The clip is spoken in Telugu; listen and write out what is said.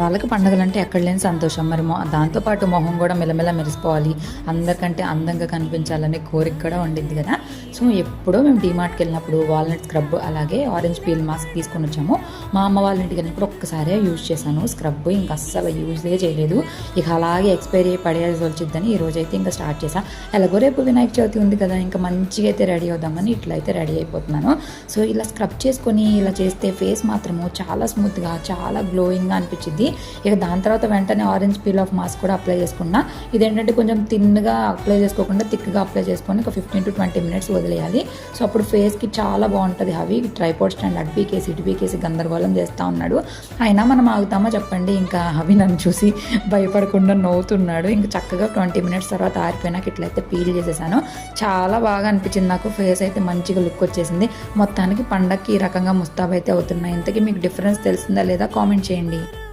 వాళ్ళకి పండుగలు అంటే ఎక్కడ లేని సంతోషం. మరి దాంతోపాటు మొహం కూడా మెలమెల మెరిసిపోవాలి. అందరికంటే అందంగా కనిపించాలనే కోరిక కూడా ఉండింది కదా. సో ఎప్పుడో మేము డీమార్ట్కి వెళ్ళినప్పుడు వాల్నట్ స్క్రబ్ అలాగే ఆరెంజ్ పీల్ మాస్క్ తీసుకొని వచ్చాము. మా అమ్మ వాళ్ళ ఇంటికి వెళ్ళినప్పుడు ఒక్కసారే యూజ్ చేశాను స్క్రబ్. ఇంకా అస్సలు యూజే చేయలేదు. ఇక అలాగే ఎక్స్పైరీ పడేయాల్సి వచ్చిద్దని ఈ రోజు అయితే ఇంకా స్టార్ట్ చేశాను ఎలాగో రేపు వినాయక చవితి ఉంది కదా ఇంకా మంచిగా అయితే రెడీ అవుదామని ఇట్లా అయితే రెడీ అయిపోతున్నాను. సో ఇలా స్క్రబ్ చేసుకొని ఇలా చేస్తే ఫేస్ మాత్రము చాలా స్మూత్గా చాలా గ్లోయింగ్గా అనిపించింది ఇక దాని తర్వాత వెంటనే ఆరెంజ్ పీల్ ఆఫ్ మాస్క్ కూడా అప్లై చేసుకున్నా. ఇదేంటంటే కొంచెం థిన్గా అప్లై చేసుకోకుండా థిక్గా అప్లై చేసుకొని ఒక ఫిఫ్టీన్ టు ట్వంటీ మినిట్స్ వదిలేయాలి. సో అప్పుడు ఫేస్కి చాలా బాగుంటుంది అవి ట్రైపోర్ట్ స్టాండ్ అడ్బీకేసి పీకేసి గందరగోళం చేస్తూ ఉన్నాడు. అయినా మనం ఆగుతామా చెప్పండి. ఇంకా అవి నన్ను చూసి భయపడకుండా నవ్వుతున్నాడు. ఇంకా చక్కగా ట్వంటీ మినిట్స్ తర్వాత ఆరిపోయినాక ఇట్లయితే పీల్ చేసేసాను. చాలా బాగా అనిపించింది నాకు. ఫేస్ అయితే మంచిగా లుక్ వచ్చేసింది. మొత్తానికి పండక్కి ఈ రకంగా ముస్తాబ్ అయితే అవుతున్నాయి. ఇంతకీ మీకు డిఫరెన్స్ తెలిసిందా లేదా? కామెంట్ చేయండి.